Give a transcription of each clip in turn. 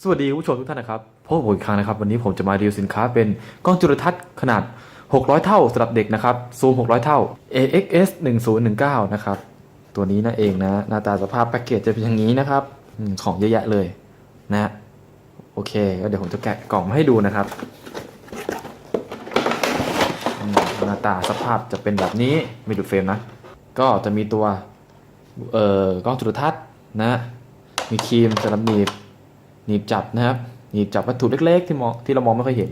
สวัสดีผู้ชมทุกท่านนะครับพบกับผมอีกครั้งนะครับ วันนี้ผมจะมารีวิวสินค้าเป็นกล้องจุลทรรศน์ขนาด 600 เท่าสำหรับเด็กนะครับซูม 600 เท่า AXS 1019 นะครับ ตัวนี้นั่นเองนะ หน้าตาสภาพแพ็กเกจจะเป็นอย่างนี้นะครับของเยอะแยะเลยนะโอเคก็เดี๋ยวผมจะแกะกล่องมาให้ดูนะครับ หน้าตาสภาพจะเป็นแบบนี้ไม่ดูเฟรมนะ ก็จะมีตัวเอ่อกล้องจุลทรรศน์นะ มีครีมสำหรับหนีบ หนีบจับนะครับหนีบจับวัตถุเล็กๆที่มองที่เรามองไม่ค่อยเห็น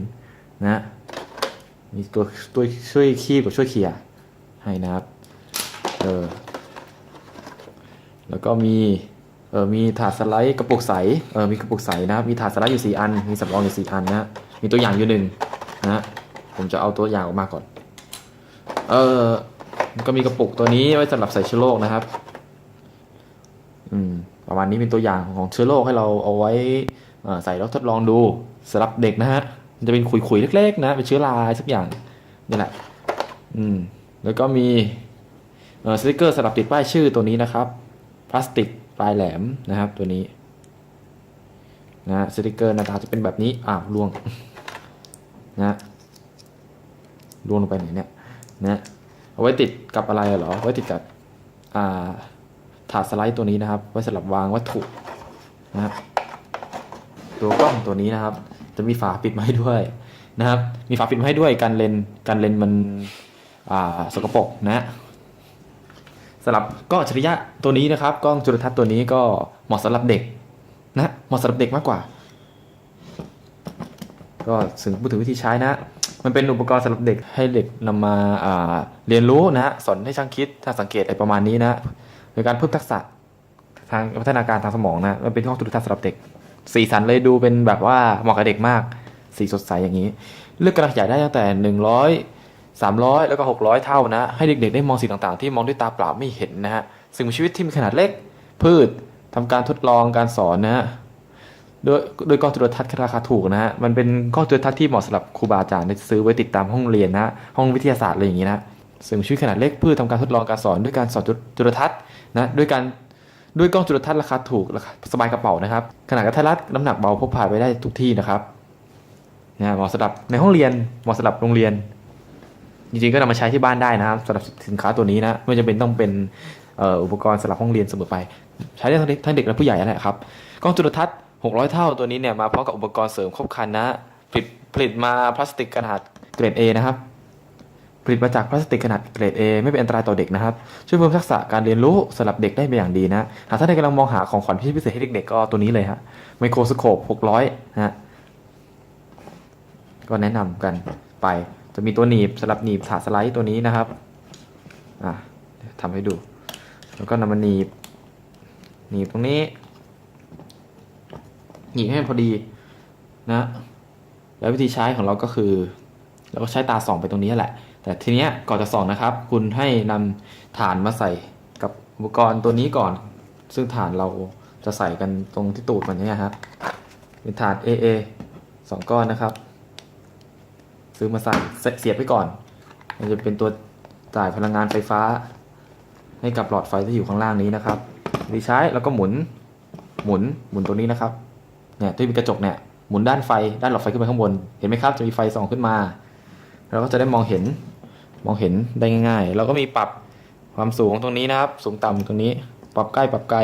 นะมีตัวตัวช่วยคีบกับช่วยเขี่ยให้นะครับเออแล้วก็มีเออมีถาดสไลด์กระปุกใสเออมีกระปุกใสนะครับมีถาดสไลด์อยู่สี่อัน มีสำรองอยู่สี่อันนะฮะมีตัวอย่างอยู่หนึ่งนะฮะผมจะเอาตัวอย่างออกมาก่อนเออก็มีกระปุกตัวนี้ไว้สำหรับใส่เชื้อโรคนะครับ อืม ประมาณนี้เป็นตัวอย่างของเชื้อโรคให้เราเอาไว้ใส่แล้วทดลองดูสำหรับเด็กนะฮะมันจะเป็นขุยๆเล็ก ๆ นะเป็นเชื้อราสักอย่างนี่แหละอืมแล้วก็มีสติกเกอร์สำหรับติดป้ายชื่อตัวนี้นะครับพลาสติกปลายแหลมนะครับตัวนี้นะสติกเกอร์หน้าตาจะเป็นแบบนี้อ้าวล่วงนะฮะล่วงลงไปไหนเนี่ยนะเอาไว้ติดกับอะไรเหรอไว้ติดกับอ่า ถาดสไลด์ตัวนี้นะครับ ไว้สำหรับวางวัตถุนะครับตัวกล้องตัวนี้นะครับ จะมีฝาปิดมาให้ด้วยนะครับ มีฝาปิดมาให้ด้วยกันเลนกันเลนมันอ่าสกปรกนะสำหรับกล้องอัจฉริยะตัวนี้นะครับ กล้องจุลทรรศน์ตัวนี้ก็เหมาะสำหรับเด็กนะเหมาะสำหรับเด็กมากกว่า ก็ถึงพูดถึงวิธีใช้นะ มันเป็นอุปกรณ์สำหรับเด็กให้เด็กนำมาอ่าเรียนรู้นะฮะสอนให้ช่างคิดถ้าสังเกตอะไรประมาณนี้นะ โดยการเพิ่มทักษะทางพัฒนาการทางสมองนะมันเป็นห้องจุลทรรศน์สำหรับเด็ก สีสันเลยดูเป็นแบบว่าเหมาะกับเด็กมาก สีสดใสอย่างนี้ เลือกการขยายได้ตั้งแต่ 100 300 แล้วก็ 600 เท่านะ ให้เด็กๆได้มองสิ่งต่างๆ ที่มองด้วยตาเปล่าไม่เห็นนะฮะสิ่งมีชีวิตที่มีขนาดเล็ก พืชทำการทดลองการสอนนะฮะโดยโดยกล้องจุลทรรศน์ราคาถูกนะฮะ มันเป็นกล้องจุลทรรศน์ที่เหมาะสำหรับครูบาอาจารย์ที่ซื้อไว้ติดตามห้องเรียนนะ ห้องวิทยาศาสตร์อะไรอย่างนี้นะสิ่งมีชีวิตขนาดเล็กเพื่อทำการทดลองการสอนด้วยการสอนจุลทรรศน์ นะด้วยการด้วยกล้องจุลทรรศน์ราคาถูกราคาสบายกระเป๋านะครับ ขนาดกระทัดรัดน้ำหนักเบาพกพาไปได้ทุกที่นะครับนะเหมาะสำหรับในห้องเรียนเหมาะสำหรับโรงเรียน จริงๆก็นำมาใช้ที่บ้านได้นะครับสำหรับสินค้าตัวนี้นะไม่จำเป็นต้องเป็นอ,อุปกรณ์สำหรับห้องเรียนเสมอไป ใช้ได้ทั้งเด็กทั้งเด็กและผู้ใหญ่นั่นแหละครับกล้องจุลทรรศน์ 600 เท่าตัวนี้เนี่ยมาพร้อมกับอุปกรณ์เสริมครบครันนะผลิตผลิตมาพลาสติกขนาดเกรด A นะครับ ผลิตมาจากพลาสติกขนาดเกรด A ไม่เป็นอันตรายต่อเด็กนะครับ ช่วยเพิ่มทักษะการเรียนรู้สำหรับเด็กได้เป็นอย่างดีนะ หากท่านใดกำลังมองหาของขวัญพิเศษให้เด็กๆก็ตัวนี้เลยฮะไมโครสโคป600นะฮะก็แนะนำกันไป จะมีตัวหนีบสำหรับหนีบถาดสไลด์ตัวนี้นะครับอะเดี๋ยวทำให้ดู แล้วก็นำมาหนีบ หนีบตรงนี้ หนีบให้มันพอดีนะ แล้ววิธีใช้ของเราก็คือเราก็ใช้ตาส่องไปตรงนี้แหละ แต่ทีเนี้ยก่อนจะส่องนะครับ คุณให้นำฐานมาใส่กับอุปกรณ์ตัวนี้ก่อน ซึ่งฐานเราจะใส่กันตรงที่ตูดมันเนี่ยครับเป็นฐาน AA สองก้อนนะครับ ซื้อมาใส่เสียบไว้ก่อน มันจะเป็นตัวจ่ายพลังงานไฟฟ้า ให้กับหลอดไฟที่อยู่ข้างล่างนี้นะครับวิธีใช้แล้วก็หมุนหมุนหมุนตัวนี้นะครับเนี่ยที่มีกระจกเนี่ยหมุนด้านไฟด้านหลอดไฟขึ้นไปข้างบน เห็นไหมครับ จะมีไฟส่องขึ้นมา เราก็จะได้มองเห็น มองเห็นได้ง่ายๆ เราก็มีปรับความสูงตรงนี้นะครับ สูงต่ำตรงนี้ ปรับใกล้ปรับไกล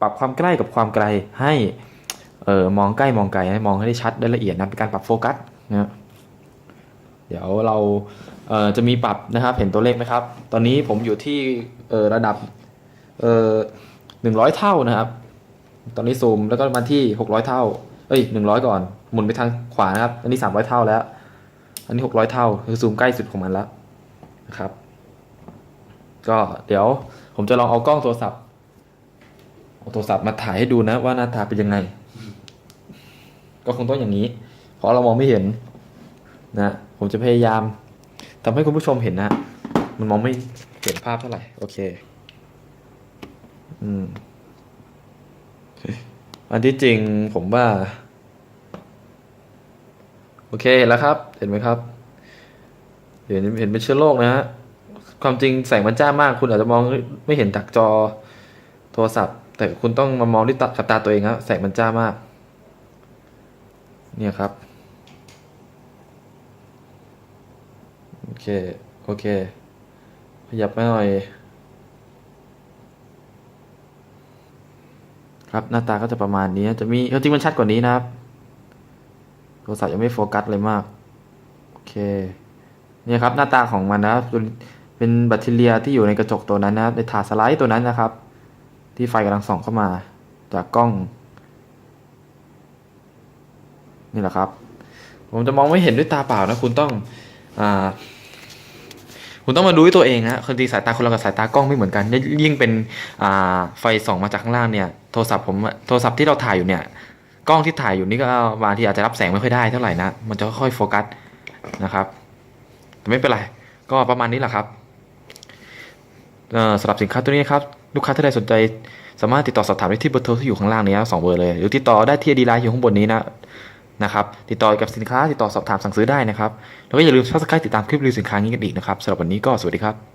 ปรับความใกล้กับความไกลให้เออมองใกล้มองไกลให้มองให้ได้ชัดได้ละเอียดนะเป็นการปรับโฟกัสนะเดี๋ยวเราเออจะมีปรับนะครับเห็นตัวเลขไหมครับ ตอนนี้ผมอยู่ที่เออระดับเออหนึ่งร้อยเท่านะครับ ตอนนี้ซูมแล้วก็มาที่หกร้อยเท่าเอ้ยหนึ่งร้อยก่อนหมุนไปทางขวานะครับ อันนี้สามร้อยเท่าแล้ว อันนี้หกร้อยเท่าคือซูมใกล้สุดของมันแล้ว ครับ ก็เดี๋ยวผมจะลองเอากล้องโทรศัพท์เอาโทรศัพท์มาถ่ายให้ดูนะว่าหน้าตาเป็นยังไง ก็คงต้องอย่างนี้ เพราะเรามองไม่เห็น นะ ผมจะพยายามทำให้คุณผู้ชมเห็นนะ มันมองไม่เห็นภาพเท่าไหร่ โอเค อืม อันที่จริงผมว่า โอเคเห็นแล้วครับ เห็นไหมครับ เห็นเห็นเป็นเชื้อโรคนะฮะความจริงแสงมันจ้ามาก คุณอาจจะมองไม่เห็นจากจอโทรศัพท์ แต่คุณต้องมามองด้วยกับตาตัวเองครับแสงมันจ้ามาก เนี่ยครับ โอเค โอเค ขยับไปหน่อย ครับหน้าตาก็จะประมาณนี้ จะมีจริงมันชัดกว่านี้นะครับ โทรศัพท์ยังไม่โฟกัสเลยมาก โอเค เนี่ยครับหน้าตาของมันนะครับเป็นแบคทีเรียที่อยู่ในกระจกตัวนั้นนะครับในถาสไลด์ตัวนั้นนะครับ ที่ไฟกำลังส่องเข้ามา จากกล้อง นี่แหละครับ ผมจะมองไม่เห็นด้วยตาเปล่านะ คุณต้องอ่าคุณต้องมาดูด้วยตัวเองนะคือดีสายตาคนเรากับสายตากล้องไม่เหมือนกันยิ่งเป็นอ่าไฟส่องมาจากข้างล่างเนี่ย โทรศัพท์ผมโทรศัพท์ที่เราถ่ายอยู่เนี่ย กล้องที่ถ่ายอยู่นี่ก็บางทีอาจจะรับแสงไม่ค่อยได้เท่าไหร่นะ มันจะค่อยโฟกัสนะครับ แต่ไม่เป็นไร ก็ประมาณนี้แหละครับเอ่อสำหรับสินค้าตัวนี้ครับลูกค้าท่านใดสนใจ สามารถติดต่อสอบถามได้ที่เบอร์โทรที่อยู่ข้างล่างนี้สองเบอร์เลย หรือติดต่อได้ที่ดีไลน์อยู่ข้างบนนี้นะนะครับติดต่อกับสินค้าติดต่อสอบถามสั่งซื้อได้นะครับ แล้วก็อย่าลืมซับสไครต์ติดตามคลิปรีวิวสินค้านี้กันอีกนะครับสำหรับวันนี้ก็สวัสดีครับ